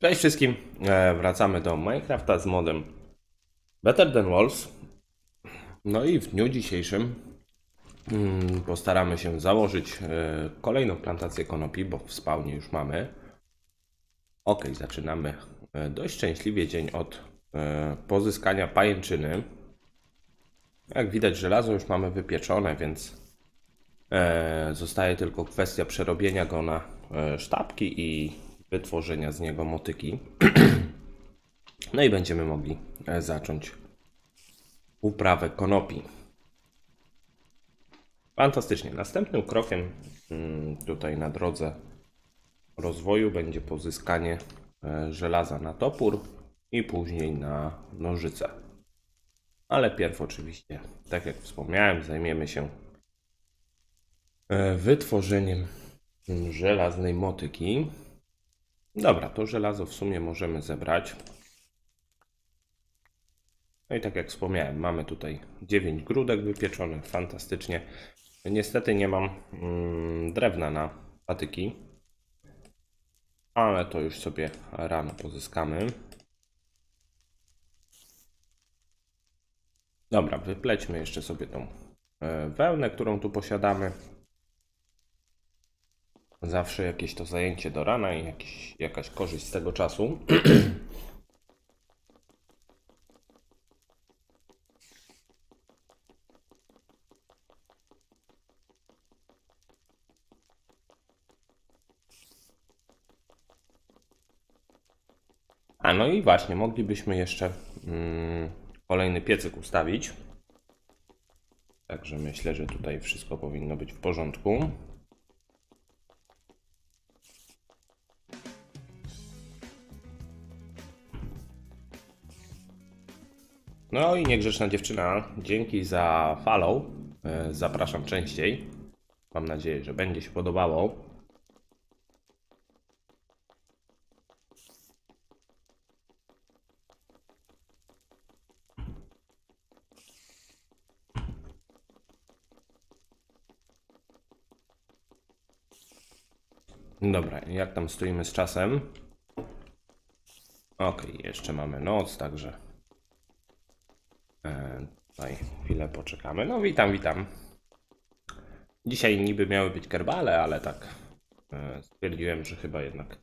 Cześć wszystkim, e, wracamy do Minecrafta z modem Better Than Walls. No i w dniu dzisiejszym mm, postaramy się założyć e, kolejną plantację konopi, bo w spawnie już mamy. Ok, zaczynamy e, dość szczęśliwie dzień od e, pozyskania pajęczyny. Jak widać żelazo już mamy wypieczone, więc e, zostaje tylko kwestia przerobienia go na e, sztabki i wytworzenia z niego motyki. No i będziemy mogli e, zacząć uprawę konopi. Fantastycznie. Następnym krokiem mm, tutaj na drodze rozwoju będzie pozyskanie e, żelaza na topór i później na nożyce. Ale pierw oczywiście, tak jak wspomniałem, zajmiemy się e, wytworzeniem żelaznej motyki. Dobra, to żelazo w sumie możemy zebrać. No i tak jak wspomniałem, mamy tutaj 9 grudek wypieczonych, fantastycznie. Niestety nie mam mm, drewna na patyki, ale to już sobie rano pozyskamy. Dobra, wyplećmy jeszcze sobie tą e, wełnę, którą tu posiadamy. Zawsze jakieś to zajęcie do rana i jakiś, jakaś korzyść z tego czasu. A no i właśnie, moglibyśmy jeszcze mm, kolejny piecyk ustawić. Także myślę, że tutaj wszystko powinno być w porządku. No i niegrzeczna dziewczyna, dzięki za follow. E, Zapraszam częściej. Mam nadzieję, że będzie się podobało. Dobra, jak tam stoimy z czasem? Ok, jeszcze mamy noc, także tutaj chwilę poczekamy. No witam, witam. Dzisiaj niby miały być kerbale, ale tak e, stwierdziłem, że chyba jednak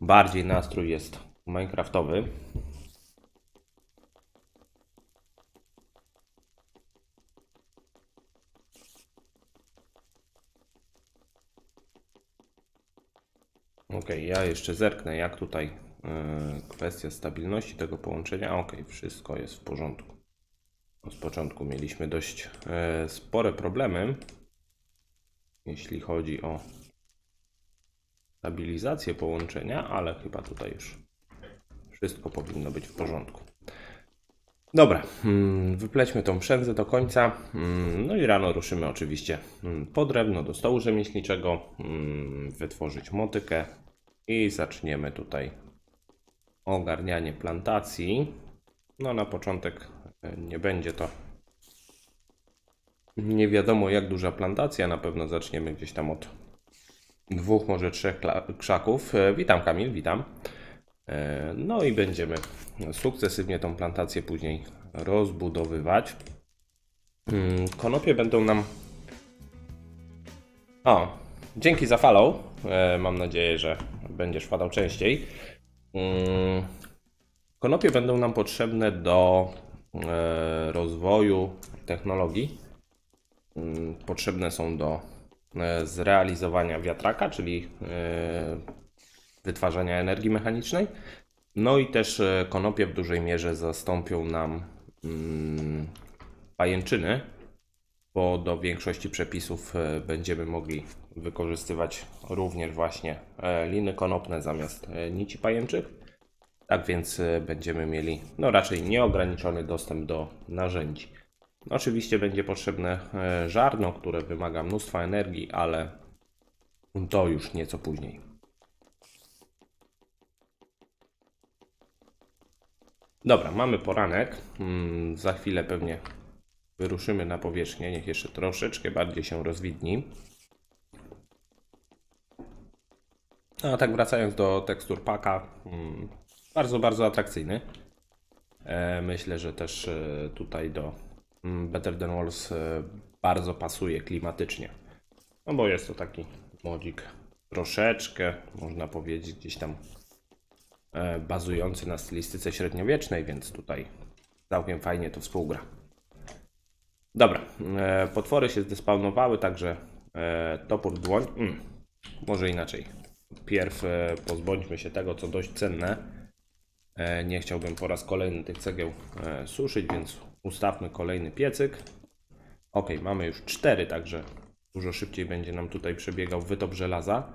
bardziej nastrój jest minecraftowy. Ok, ja jeszcze zerknę, jak tutaj e, kwestia stabilności tego połączenia. Ok, wszystko jest w porządku. Z początku mieliśmy dość e, spore problemy, jeśli chodzi o stabilizację połączenia, ale chyba tutaj już wszystko powinno być w porządku. Dobra, mm, wyplećmy tą przędzę do końca. mm, No i rano ruszymy oczywiście mm, po drewno do stołu rzemieślniczego, wytworzyć motykę i zaczniemy tutaj ogarnianie plantacji. No na początek nie będzie to nie wiadomo jak duża plantacja, na pewno zaczniemy gdzieś tam od dwóch, może trzech krzaków. E, Witam Kamil, witam. E, No i będziemy sukcesywnie tą plantację później rozbudowywać. Mm, Konopie będą nam. O, dzięki za follow. E, Mam nadzieję, że będziesz wpadał częściej. Mm, Konopie będą nam potrzebne do e, rozwoju technologii. Mm, Potrzebne są do e, zrealizowania wiatraka, czyli e, wytwarzania energii mechanicznej. No i też e, konopie w dużej mierze zastąpią nam mm, pajęczyny, bo do większości przepisów e, będziemy mogli wykorzystywać również właśnie e, liny konopne zamiast e, nici pajęczych. Tak więc e, będziemy mieli no raczej nieograniczony dostęp do narzędzi. Oczywiście będzie potrzebne e, żarno, które wymaga mnóstwa energii, ale to już nieco później. Dobra, mamy poranek. Mm, za chwilę pewnie wyruszymy na powierzchnię. Niech jeszcze troszeczkę bardziej się rozwidni. No a tak wracając do tekstur paka, mm, bardzo, bardzo atrakcyjny. E, myślę, że też e, tutaj do mm, Better Than Walls e, bardzo pasuje klimatycznie. No bo jest to taki modzik troszeczkę, można powiedzieć, gdzieś tam bazujący na stylistyce średniowiecznej, więc tutaj całkiem fajnie to współgra. Dobra, potwory się zdespawnowały, także topór dłoń. Mm, może inaczej. Pierw pozbądźmy się tego, co dość cenne. E, nie chciałbym po raz kolejny tych cegieł e, suszyć, więc ustawmy kolejny piecyk. Ok, mamy już cztery, także dużo szybciej będzie nam tutaj przebiegał wytop żelaza.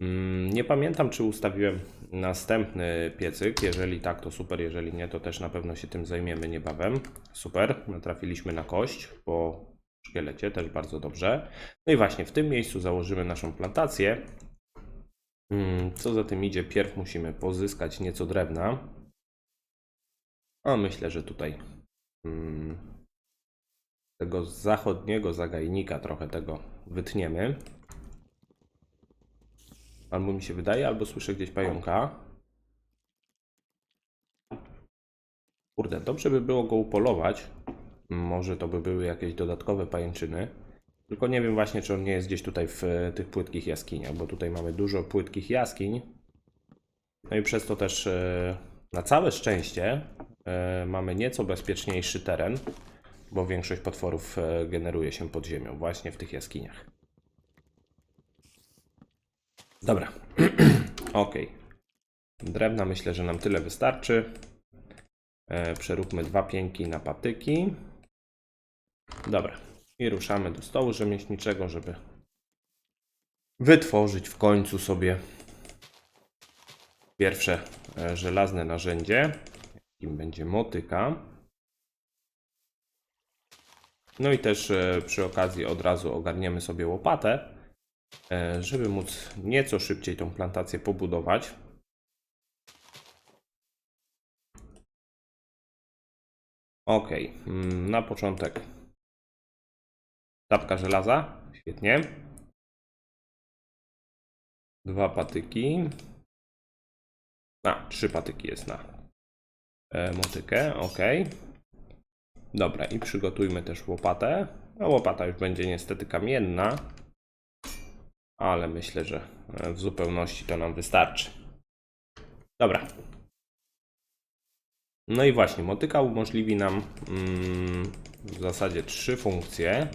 Mm, Nie pamiętam, czy ustawiłem następny piecyk. Jeżeli tak, to super. Jeżeli nie, to też na pewno się tym zajmiemy niebawem. Super. Natrafiliśmy na kość po szkielecie, też bardzo dobrze. No i właśnie w tym miejscu założymy naszą plantację. Mm, Co za tym idzie, pierw musimy pozyskać nieco drewna. A myślę, że tutaj mm, tego zachodniego zagajnika trochę tego wytniemy. Albo mi się wydaje, albo słyszę gdzieś pająka. Kurde, dobrze by było go upolować. Może to by były jakieś dodatkowe pajęczyny. Tylko nie wiem właśnie, czy on nie jest gdzieś tutaj w e, tych płytkich jaskiniach, bo tutaj mamy dużo płytkich jaskiń. No i przez to też e, na całe szczęście e, mamy nieco bezpieczniejszy teren, bo większość potworów generuje się pod ziemią, właśnie w tych jaskiniach. Dobra. ok. Drewna myślę, że nam tyle wystarczy. Przeróbmy dwa pięki na patyki. Dobra. I ruszamy do stołu rzemieślniczego, żeby wytworzyć w końcu sobie pierwsze e, żelazne narzędzie, jakim będzie motyka. No i też e, przy okazji od razu ogarniemy sobie łopatę, e, żeby móc nieco szybciej tą plantację pobudować. Ok, mm, na początek tapka żelaza, świetnie. Dwa patyki. A, trzy patyki jest na e, motykę, ok. Dobra, i przygotujmy też łopatę. No, łopata już będzie niestety kamienna, ale myślę, że e, w zupełności to nam wystarczy. Dobra. No i właśnie, motyka umożliwi nam mm, w zasadzie trzy funkcje.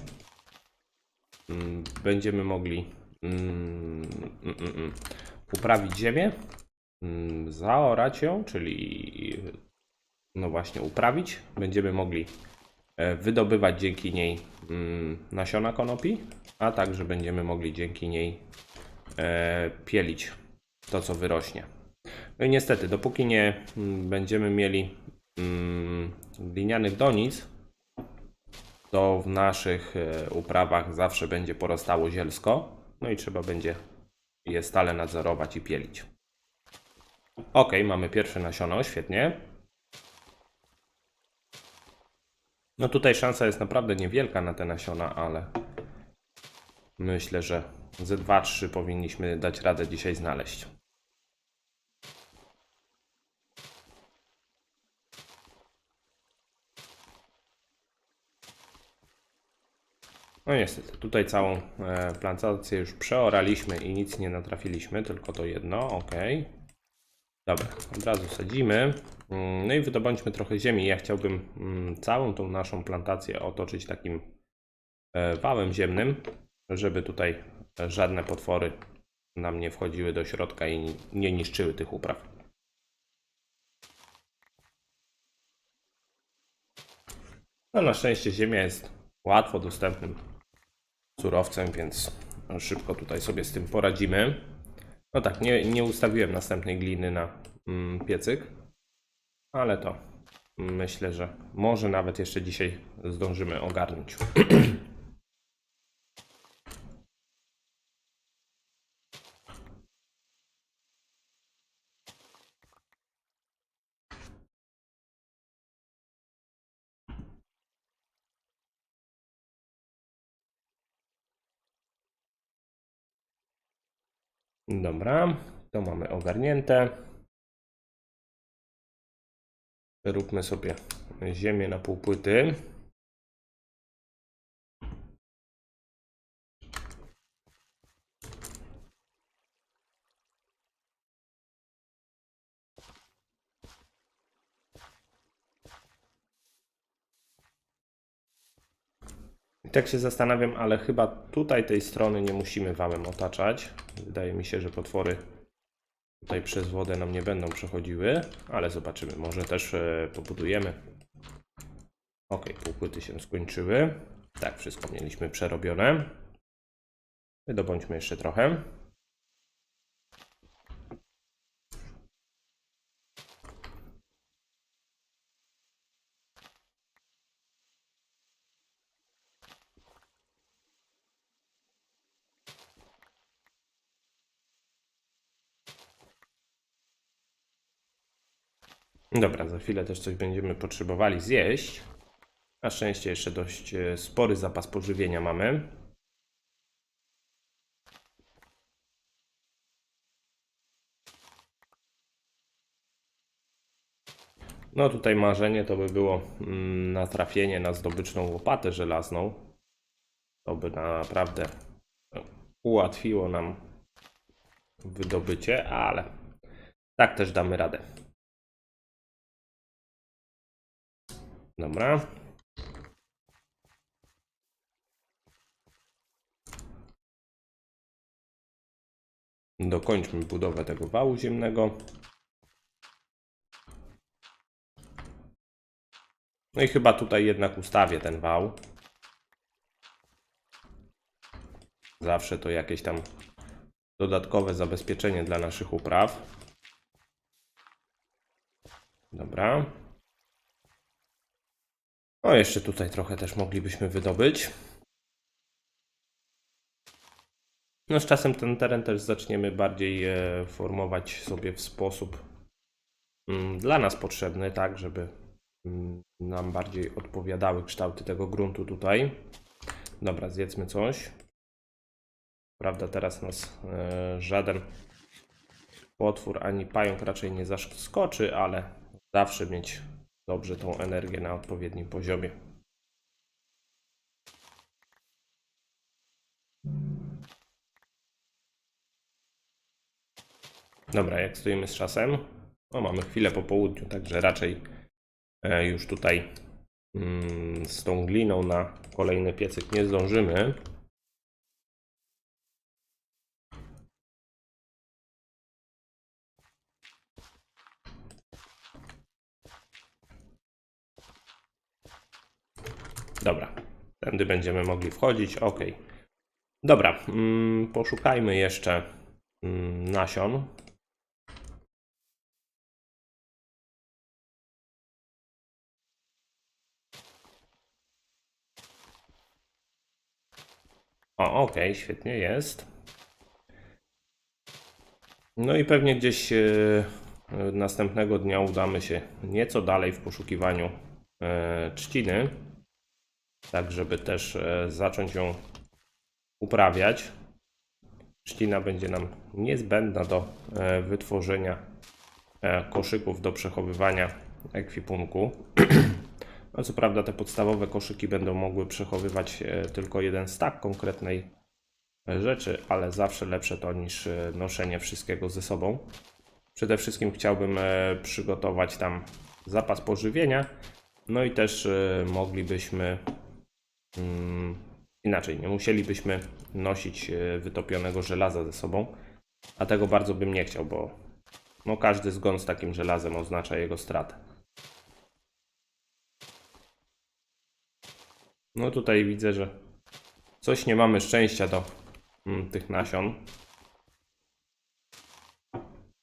Mm, Będziemy mogli mm, mm, uprawić ziemię, zaorać ją, czyli no właśnie uprawić. Będziemy mogli e, wydobywać dzięki niej nasiona konopi, a także będziemy mogli dzięki niej e, pielić to, co wyrośnie. No i niestety, dopóki nie będziemy mieli glinianych donic, to w naszych e, uprawach zawsze będzie porastało zielsko. No i trzeba będzie je stale nadzorować i pielić. Ok, mamy pierwsze nasiono, świetnie. No tutaj szansa jest naprawdę niewielka na te nasiona, ale myślę, że ze 2-3 powinniśmy dać radę dzisiaj znaleźć. No niestety, tutaj całą e, plantację już przeoraliśmy i nic nie natrafiliśmy, tylko to jedno, ok. Dobra, od razu sadzimy. Mm, No i wydobądźmy trochę ziemi. Ja chciałbym mm, całą tą naszą plantację otoczyć takim e, wałem ziemnym, żeby tutaj żadne potwory nam nie wchodziły do środka i ni- nie niszczyły tych upraw. No na szczęście ziemia jest łatwo dostępnym surowcem, więc szybko tutaj sobie z tym poradzimy. No tak, nie, nie ustawiłem następnej gliny na mm, piecyk, ale to myślę, że może nawet jeszcze dzisiaj zdążymy ogarnąć. Dobra, to mamy ogarnięte. Róbmy sobie ziemię na półpłyty. I tak się zastanawiam, ale chyba tutaj tej strony nie musimy wałem otaczać. Wydaje mi się, że potwory tutaj przez wodę nam nie będą przechodziły, ale zobaczymy. Może też e, pobudujemy. Ok, półpłyty się skończyły. Tak, wszystko mieliśmy przerobione. Wydobądźmy jeszcze trochę. Dobra, za chwilę też coś będziemy potrzebowali zjeść. Na szczęście jeszcze dość e, spory zapas pożywienia mamy. No tutaj marzenie to by było mm, natrafienie na zdobyczną łopatę żelazną. To by naprawdę ułatwiło nam wydobycie, ale tak też damy radę. Dobra. Dokończmy budowę tego wału ziemnego. No i chyba tutaj jednak ustawię ten wał. Zawsze to jakieś tam dodatkowe zabezpieczenie dla naszych upraw. Dobra. No, jeszcze tutaj trochę też moglibyśmy wydobyć. No, z czasem ten teren też zaczniemy bardziej e, formować sobie w sposób mm, dla nas potrzebny, tak, żeby mm, nam bardziej odpowiadały kształty tego gruntu tutaj. Dobra, zjedzmy coś. Prawda, teraz nas e, żaden potwór ani pająk raczej nie zaskoczy, ale zawsze mieć dobrze tą energię na odpowiednim poziomie. Dobra, jak stoimy z czasem? No, mamy chwilę po południu, także raczej e, już tutaj mm, z tą gliną na kolejny piecyk nie zdążymy. Dobra, tędy będziemy mogli wchodzić. Ok. Dobra, mm, poszukajmy jeszcze mm, nasion. O, ok, świetnie jest. No i pewnie gdzieś e, następnego dnia udamy się nieco dalej w poszukiwaniu e, trzciny tak żeby też e, zacząć ją uprawiać. Trzcina będzie nam niezbędna do e, wytworzenia e, koszyków do przechowywania ekwipunku. No co prawda te podstawowe koszyki będą mogły przechowywać tylko jeden stak konkretnej rzeczy, ale zawsze lepsze to niż noszenie wszystkiego ze sobą. Przede wszystkim chciałbym przygotować tam zapas pożywienia, no i też moglibyśmy inaczej, nie musielibyśmy nosić e, wytopionego żelaza ze sobą, a tego bardzo bym nie chciał, bo no, każdy zgon z takim żelazem oznacza jego stratę. No tutaj widzę, że coś nie mamy szczęścia do mm, tych nasion.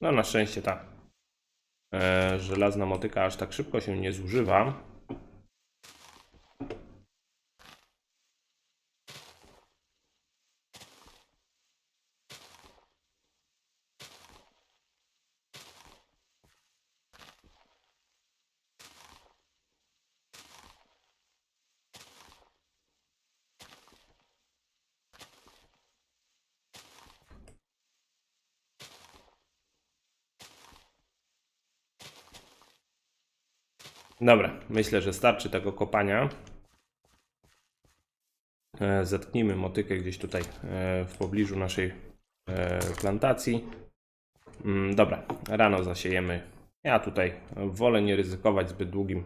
No na szczęście ta e, żelazna motyka aż tak szybko się nie zużywa. Dobra, myślę, że starczy tego kopania. E, Zetknijmy motykę gdzieś tutaj e, w pobliżu naszej e, plantacji. Mm, Dobra, rano zasiejemy. Ja tutaj wolę nie ryzykować zbyt długim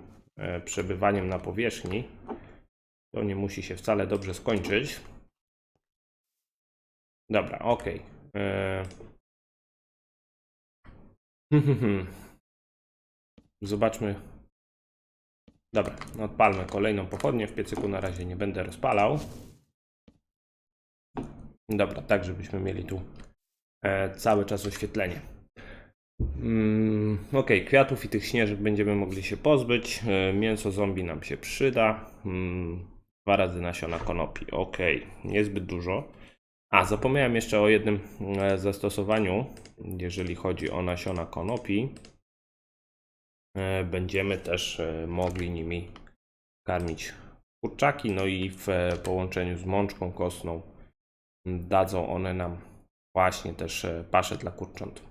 przebywaniem na powierzchni. To nie musi się wcale dobrze skończyć. Dobra, ok. Zobaczmy. Dobra, odpalmy kolejną pochodnię. W piecyku na razie nie będę rozpalał. Dobra, tak żebyśmy mieli tu e, cały czas oświetlenie. Mm, ok, kwiatów i tych śnieżek będziemy mogli się pozbyć. E, mięso zombie nam się przyda. Mm, dwa razy nasiona konopi. Ok, niezbyt dużo. A, zapomniałem jeszcze o jednym e, zastosowaniu, jeżeli chodzi o nasiona konopi. E, Będziemy też e, mogli nimi karmić kurczaki, no i w e, połączeniu z mączką kostną dadzą one nam właśnie też paszę dla kurcząt.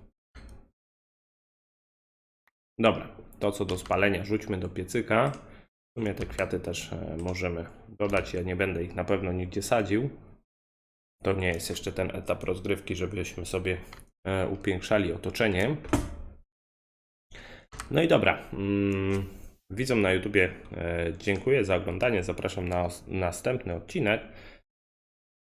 Dobra, to co do spalenia rzućmy do piecyka. W sumie te kwiaty też możemy dodać, ja nie będę ich na pewno nigdzie sadził. To nie jest jeszcze ten etap rozgrywki, żebyśmy sobie upiększali otoczenie. No i dobra. Mm, widzom na YouTubie e, dziękuję za oglądanie. Zapraszam na następny odcinek.